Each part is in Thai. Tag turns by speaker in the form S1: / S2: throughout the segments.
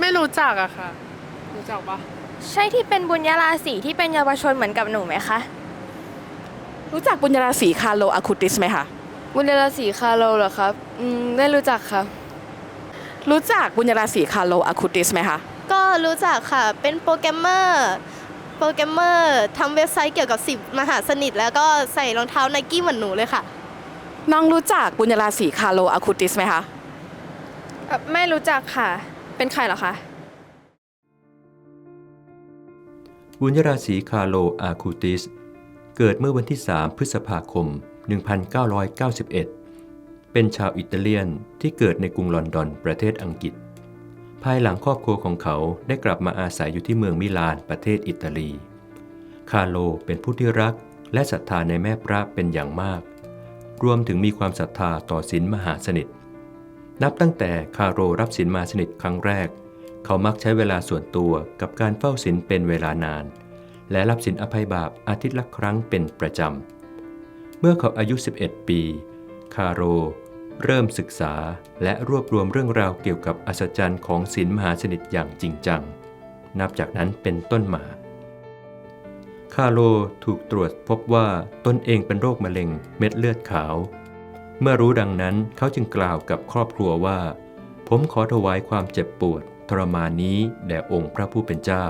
S1: ไม่รู้จักอะค่ะ รู้จักปะ
S2: ใช่ที่เป็นบุญญาราศีที่เป็นเยาวชนเหมือนกับหนูไหมคะ
S3: รู้จักบุญญาราศีคาร์โลอะคูติสไหมคะ
S2: บุญญาราศีคาโลเหรอครับอืมไม่รู้จักครับ
S3: รู้จักบุญญาราศีคาร์โลอะคูติสไหมคะ
S4: ก็รู้จักค่ะ เป็นโปรแกรมเมอร์ โปรแกรมเมอร์ทำเว็บไซต์เกี่ยวกับสิบมหาสนิท แล้วก็ใส่รองเท้าไนกี้เหมือนหนูเลยค่ะ
S3: น้องรู้จักบุญญาราศีคาร์โลอะคูติสไหมคะ
S2: ไม่รู้จักค่ะ เป็นใครเหรอคะ
S5: บุญยราศีคาโลอาคูติส เกิดเมื่อวันที่ 3 พฤษภาคม 1991 เป็นชาวอิตาเลียนที่เกิดในกรุงลอนดอนประเทศอังกฤษ ภายหลังครอบครัวของเขาได้กลับมาอาศัยอยู่ที่เมืองมิลานประเทศอิตาลี คาโลเป็นผู้ที่รักและศรัทธาในแม่พระเป็นอย่างมาก รวมถึงมีความศรัทธาต่อศีลมหาสนิท นับตั้งแต่คาโรรับศีลมาสนิทครั้งแรก เขามักใช้เวลาส่วนตัวกับการเฝ้าศีลเป็นเวลานาน และรับศีลอภัยบาปอาทิตย์ละครั้งเป็นประจำ เมื่อเขาอายุ 11 ปี คาโร เริ่มศึกษาและรวบรวมเรื่องราวเกี่ยวกับอัศจรรย์ของศีลมหาสนิทอย่างจริงจัง นับจากนั้นเป็นต้นมา คาโลถูกตรวจพบว่าตนเองเป็นโรคมะเร็งเม็ดเลือดขาว เมื่อรู้ดังนั้นเขาจึงกล่าวกับครอบครัวว่า ผมขอถวายความเจ็บปวด ทรมานนี้แด่องค์พระผู้เป็นเจ้า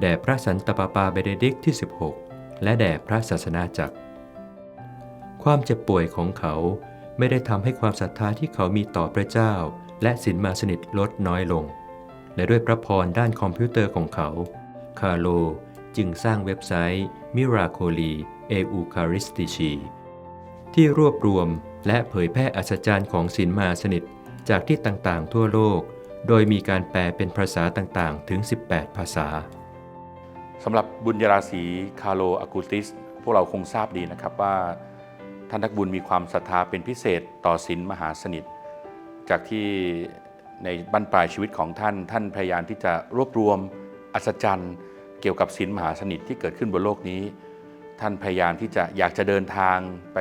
S5: แด่พระสันตะปาปาเบเดดิกที่ 16 และแด่พระศาสนาจักร ความเจ็บป่วยของเขาไม่ได้ทำให้ความศรัทธาที่เขามีต่อพระเจ้า และศีลมาสนิทลดน้อยลง และด้วยพระพรด้านคอมพิวเตอร์ของเขา คาโลจึงสร้างเว็บไซต์ Miracoli Eucharistici ที่รวบรวม และเผยแพร่อัศจรรย์ของศีลมาสนิทจากที่ต่างๆ ทั่วโลก โดยมีการแปลเป็นภาษาต่างๆ ถึง 18 ภาษา
S6: สำหรับบุญยราศีคาโลอากูติส พวกเราคงทราบดีนะครับว่าท่านนักบุญมีความศรัทธาเป็นพิเศษต่อศีลมหาสนิท จากที่ในบั้นปลายชีวิตของท่าน ท่านพยายามที่จะรวบรวมอัศจรรย์ เกี่ยวกับศีลมหาสนิทที่เกิดขึ้นบนโลกนี้ ท่านพยายามที่จะอยากจะเดินทางไป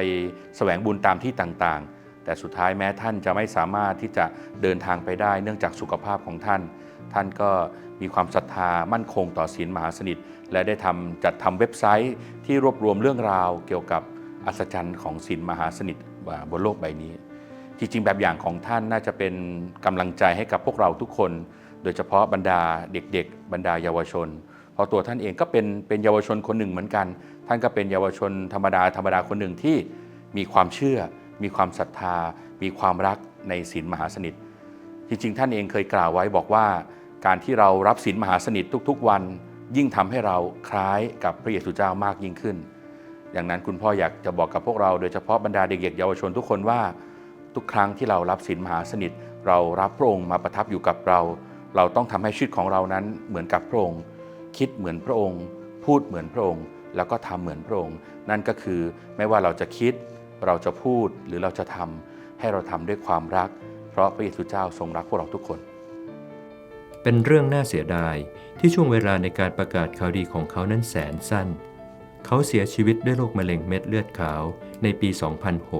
S6: แสวงบุญตามที่ต่างๆ แต่สุดท้ายแม้ท่านจะไม่สามารถที่จะเดินทางไปได้ เนื่องจากสุขภาพของท่าน ท่านก็มีความศรัทธามั่นคงต่อศีลมหาสนิท และได้ทำจัดทำเว็บไซต์ที่รวบรวมเรื่องราวเกี่ยวกับอัศจรรย์ของศีลมหาสนิทบนโลกใบนี้จริงๆแบบอย่างของท่านน่าจะเป็นกำลังใจให้กับพวกเราทุกคน โดยเฉพาะบรรดาเด็กๆ บรรดาเยาวชน เพราะตัวท่านเองก็เป็นเป็นเยาวชนคนหนึ่งเหมือนกัน ท่านก็เป็นเยาวชนธรรมดาธรรมดาคนหนึ่งที่มีความเชื่อ มีความศรัทธา มีความรักในศีลมหาสนิท จริงๆ ท่านเองเคยกล่าวไว้บอกว่า การที่เรารับศีลมหาสนิททุกๆ วัน ยิ่งทำให้เราคล้ายกับพระเยซูเจ้ามากยิ่งขึ้น อย่างนั้นคุณพ่ออยากจะบอกกับพวกเราโดยเฉพาะบรรดาเด็กๆเยาวชนทุกคนว่า ทุกครั้งที่เรารับศีลมหาสนิท เรารับพระองค์มาประทับอยู่กับเรา เราต้องทำให้ชีวิตของเรานั้นเหมือนกับพระองค์ คิดเหมือนพระองค์ พูดเหมือนพระองค์ แล้วก็ทำเหมือนพระองค์ นั่นก็คือไม่ว่าเราจะคิด เราจะพูดหรือเราจะทำให้เราทำด้วยความรัก เพราะพระเยซูเจ้าทรงรักพวกเราทุกคน
S5: เป็นเรื่องน่าเสียดายที่ช่วงเวลาในการประกาศข่าวดีของเขานั้นแสนสั้น เขาเสียชีวิตด้วยโรคมะเร็งเม็ดเลือดขาวในปี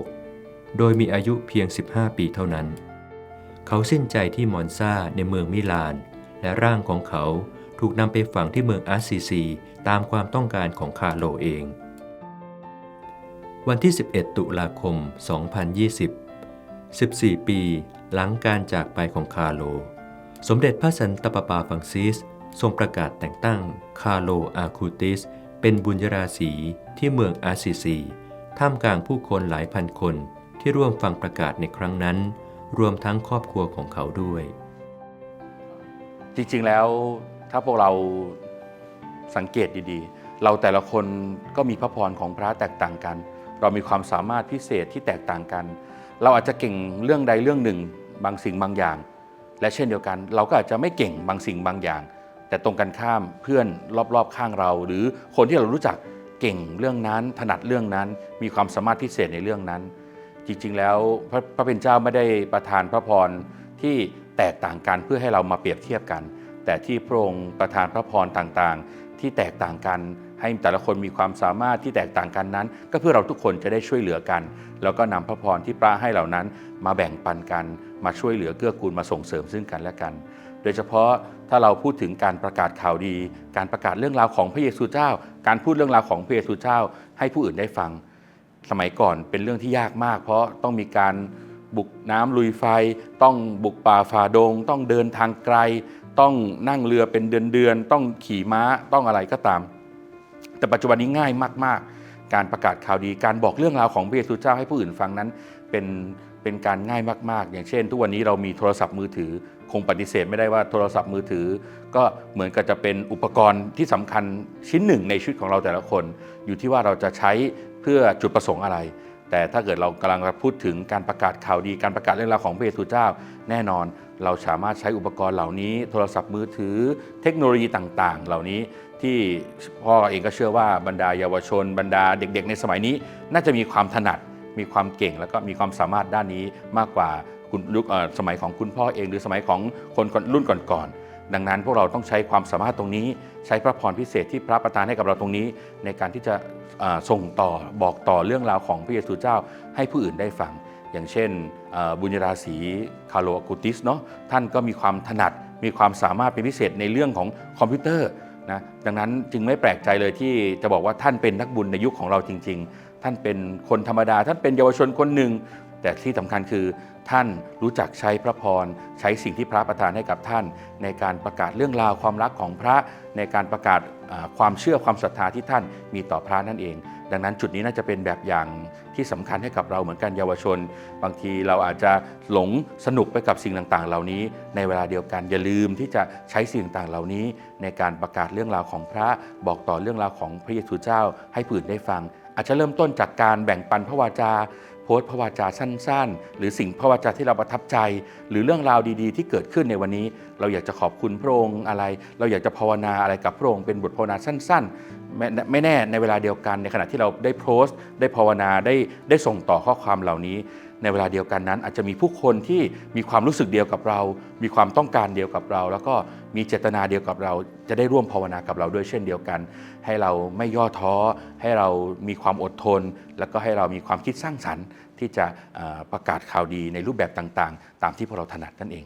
S5: 2006 โดยมีอายุเพียง 15 ปีเท่านั้น เขาสิ้นใจที่มอนซาในเมืองมิลาน และร่างของเขา ถูกนำไปฝังที่เมืองอาสซิซีตามความต้องการของคาโลเอง วันที่ 11 ตุลาคม 2020 14 ปีหลังการจากไปของคาโล สมเด็จพระสันตะปาปาฟังซิส ทรงประกาศแต่งตั้งคาโลอาคูติส เป็นบุญยราศีที่เมืองอาสซิซีท่ามกลางผู้คนหลายพันคนที่ร่วมฟังประกาศในครั้งนั้น รวมทั้งครอบครัวของเขาด้วย
S6: จริงๆแล้ว ถ้าพวกเราสังเกตดีๆ เราแต่ละคนก็มีพระพรของพระแตกต่างกัน เรามีความสามารถพิเศษที่แตกต่างกัน เราอาจจะเก่งเรื่องใดเรื่องหนึ่ง บางสิ่งบางอย่าง และเช่นเดียวกัน เราก็อาจจะไม่เก่งบางสิ่งบางอย่าง แต่ตรงกันข้ามเพื่อนรอบๆ ข้างเรา หรือคนที่เรารู้จักเก่งเรื่องนั้นถนัดเรื่องนั้น มีความสามารถพิเศษในเรื่องนั้น จริงๆแล้วพระพระเป็นเจ้าไม่ได้ประทานพระพรที่แตกต่างกันเพื่อให้เรามาเปรียบเทียบกัน แต่ที่พระองค์ประทานพระพรต่างๆ ที่แตกต่างกัน ให้แต่ละคนมีความสามารถที่แตกต่างกันนั้น ก็เพื่อเราทุกคนจะได้ช่วยเหลือกัน แล้วก็นำพระพรที่พระให้เหล่านั้น มาแบ่งปันกัน มาช่วยเหลือเกื้อกูลมาส่งเสริมซึ่งกันและกัน โดยเฉพาะถ้าเราพูดถึงการประกาศข่าวดี การประกาศเรื่องราวของพระเยซูเจ้า การพูดเรื่องราวของพระเยซูเจ้า ให้ผู้อื่นได้ฟัง สมัยก่อนเป็นเรื่องที่ยากมาก เพราะต้องมีการบุกน้ำลุยไฟ ต้องบุกป่าฝ่าดง ต้องเดินทางไกล ต้องนั่งเรือเป็นเดือนๆต้องขี่ม้าต้องอะไรก็ตาม แต่ปัจจุบันนี้ง่ายมาก ๆ การประกาศข่าวดีการบอกเรื่องราวของพระเยซูเจ้าให้ผู้อื่นฟังนั้นเป็นเป็นการง่ายมากๆ อย่างเช่น ทุกวันนี้เรามีโทรศัพท์มือถือ คงปฏิเสธไม่ได้ว่าโทรศัพท์มือถือ ก็เหมือนกับจะเป็นอุปกรณ์ที่สำคัญชิ้นหนึ่งในชีวิตของเราแต่ละคน อยู่ที่ว่าเราจะใช้เพื่อจุดประสงค์อะไร แต่ถ้าเกิดเรากำลังพูดถึงการประกาศข่าวดี การประกาศเรื่องราวของพระเยซูเจ้าแน่นอนเราสามารถใช้อุปกรณ์เหล่านี้ โทรศัพท์มือถือ เทคโนโลยีต่างๆ เหล่านี้ที่พ่อเองก็เชื่อว่าบรรดาเยาวชน บรรดาเด็ก ๆ ในสมัยนี้ น่าจะมีความถนัด มีความเก่ง แล้วก็มีความสามารถด้านนี้มากกว่าคุณยุคสมัยของคุณพ่อเอง หรือสมัยของคนรุ่นก่อนๆดังนั้นพวกเราต้องใช้ความสามารถตรงนี้ ใช้พระพรพิเศษที่พระประทานให้กับเราตรงนี้ ในการที่จะส่งต่อบอกต่อเรื่องราวของพระเยซูเจ้าให้ผู้อื่นได้ฟัง อย่างเช่นบุญราศีคาโลอากูติสเนาะท่านก็มีความถนัดมีความสามารถเป็นพิเศษในเรื่องของคอมพิวเตอร์นะดังนั้นจึงไม่แปลกใจเลยที่จะบอกว่าท่านเป็นนักบุญในยุคของเราจริง ๆ ท่านเป็นคนธรรมดา ท่านเป็นเยาวชนคนหนึ่งแต่ที่สำคัญคือ ท่านรู้จักใช้พระพร ใช้สิ่งที่พระประทานให้กับท่าน ในการประกาศเรื่องราวความรักของพระในการประกาศความเชื่อความศรัทธาที่ท่านมีต่อพระนั่นเอง ดังนั้นจุดนี้น่าจะเป็นแบบอย่างที่สำคัญให้กับเราเหมือนกันเยาวชน บางทีเราอาจจะหลงสนุกไปกับสิ่งต่างๆ เหล่านี้ ในเวลาเดียวกันอย่าลืมที่จะใช้สิ่งต่างๆเหล่านี้ ในการประกาศเรื่องราวของพระบอกต่อเรื่องราวของพระเยซูเจ้า ให้ผู้อื่นได้ฟัง อาจจะเริ่มต้นจากการแบ่งปันพระวาจา โพสต์พระวาจาสั้น ๆ หรือสิ่งพระวาจาที่เราประทับใจ หรือเรื่องราวดีๆ ที่เกิดขึ้นในวันนี้ เราอยากจะขอบคุณพระองค์อะไร เราอยากจะภาวนาอะไรกับพระองค์เป็นบทภาวนาสั้น ๆ ไม่แน่ในเวลาเดียวกันในขณะที่เราได้โพสต์ ได้ภาวนาได้ได้ส่งต่อข้อความเหล่านี้ ในเวลาเดียวกันนั้น อาจจะมีผู้คนที่มีความรู้สึกเดียวกับเรา มีความต้องการเดียวกับเรา แล้วก็มีเจตนาเดียวกับเรา จะได้ร่วมภาวนากับเราด้วยเช่นเดียวกัน ให้เราไม่ย่อท้อ ให้เรามีความอดทน แล้วก็ให้เรามีความคิดสร้างสรรค์ ที่จะประกาศข่าวดีในรูปแบบต่างๆ ตามที่พวกเราถนัดนั่นเอง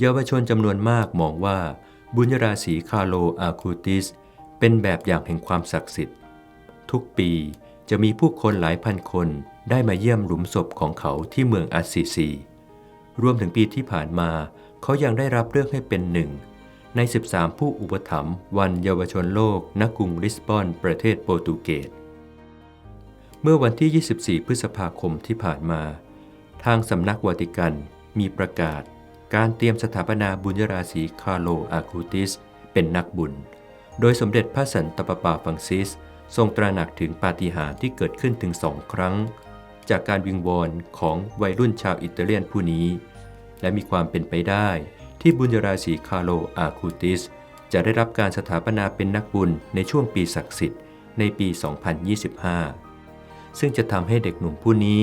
S5: เยาวชนจำนวนมากมองว่าบุญราศีคาโลอาคูติส เป็นแบบอย่างแห่งความศักดิ์สิทธิ์ ทุกปี จะมีผู้คนหลายพันคนได้มาเยี่ยมหลุมศพของเขาที่เมืองอาสซิซี รวมถึงปีที่ผ่านมาเขายังได้รับเลือกให้เป็นหนึ่ง ใน 13 ผู้อุปถัมภ์วันเยาวชนโลกณกรุงลิสบอน ประเทศโปรตุเกส เมื่อวันที่ 24 พฤษภาคมที่ผ่านมา ทางสำนักวาติกันมีประกาศ การเตรียมสถาปนาบุญราศีคาโลอาคูติส เป็นนักบุญ โดยสมเด็จพระสันตะปาปาฟังซิส ทรงตระหนักถึงปาฏิหาริย์ที่เกิดขึ้นถึงสองครั้ง จากการวิงวอนของวัยรุ่นชาวอิตาเลียนผู้นี้ และมีความเป็นไปได้ที่บุญราศีคาโลอาคูติส จะได้รับการสถาปนาเป็นนักบุญในช่วงปีศักดิ์สิทธิ์ในปี 2025 ซึ่งจะทำให้เด็กหนุ่มผู้นี้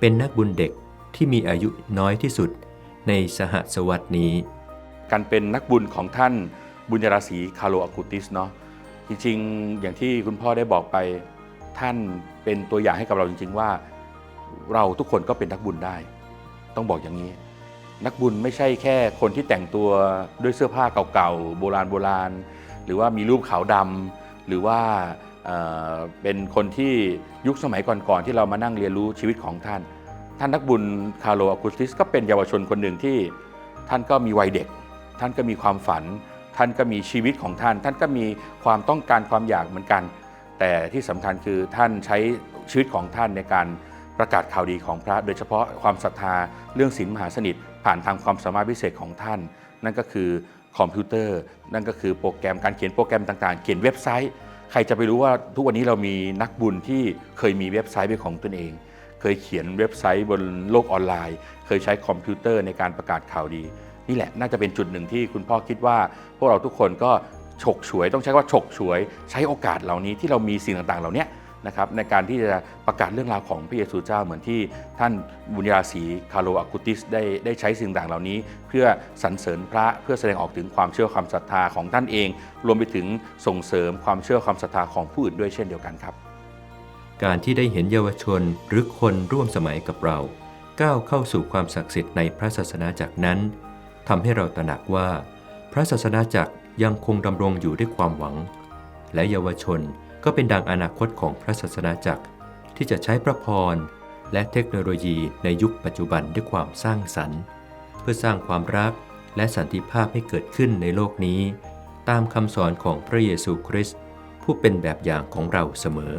S5: เป็นนักบุญเด็กที่มีอายุน้อยที่สุดในสหสวรรษนี้
S6: การเป็นนักบุญของท่านบุญยราศีคาโลอากูติสเนาะ จริงๆ อย่างที่คุณพ่อได้บอกไปท่านเป็นตัวอย่างให้กับเราจริง ๆ ว่า เราทุกคนก็เป็นนักบุญได้ ต้องบอกอย่างนี้ นักบุญไม่ใช่แค่คนที่แต่งตัวด้วยเสื้อผ้าเก่าๆโบราณโบราณ หรือว่ามีรูปขาวดำหรือว่าเอ่อเป็นคนที่ยุคสมัยก่อนๆที่เรามานั่งเรียนรู้ชีวิตของท่าน ท่านนักบุญคาร์โลอากูสติสก็เป็นเยาวชนคนหนึ่งที่ท่านก็มีวัยเด็ก ท่านก็มีความฝัน ท่านก็มีชีวิตของท่าน ท่านก็มีความต้องการความอยากเหมือนกัน แต่ที่สำคัญคือท่านใช้ชีวิตของท่านในการประกาศข่าวดีของพระ โดยเฉพาะความศรัทธาเรื่องศีลมหาสนิท ผ่านทางความสามารถพิเศษของท่าน นั่นก็คือคอมพิวเตอร์ นั่นก็คือโปรแกรมการเขียนโปรแกรมต่างๆ เขียนเว็บไซต์ ใครจะไปรู้ว่าทุกวันนี้เรามีนักบุญที่เคยมีเว็บไซต์เป็นของตนเอง เคยเขียนเว็บไซต์บนโลกออนไลน์ เคยใช้คอมพิวเตอร์ในการประกาศข่าวดี นี่แหละน่าจะเป็นจุดหนึ่งที่คุณพ่อคิดว่า พวกเราทุกคนก็ฉกฉวย ต้องใช้ว่าฉกฉวย ใช้โอกาสเหล่านี้ที่เรามีสิ่งต่างๆ เหล่านี้นะครับในการที่จะประกาศเรื่องราวของพระเยซูเจ้าเหมือนที่ท่านบุญญาศีคาโลอากุติสได้ได้ใช้สิ่งต่างเหล่านี้ เพื่อสรรเสริญพระเพื่อแสดงออกถึงความเชื่อความศรัทธาของท่านเอง รวมไปถึงส่งเสริมความเชื่อความศรัทธาของผู้อื่นด้วยเช่นเดียวกันครับ
S5: การที่ได้เห็นเยาวชนหรือคนร่วมสมัยกับเรา ก้าวเข้าสู่ความศักดิ์สิทธิ์ในพระศาสนาจักนั้น ทำให้เราตระหนักว่า พระศาสนาจักรยังคงดำรงอยู่ด้วยความหวัง และเยาวชนก็เป็นดังอนาคตของพระศาสนาจักรที่จะใช้พระพรและเทคโนโลยีในยุคปัจจุบันด้วยความสร้างสรรค์ เพื่อสร้างความรักและสันติภาพให้เกิดขึ้นในโลกนี้ ตามคำสอนของพระเยซูคริสต์ผู้เป็นแบบอย่างของเราเสมอ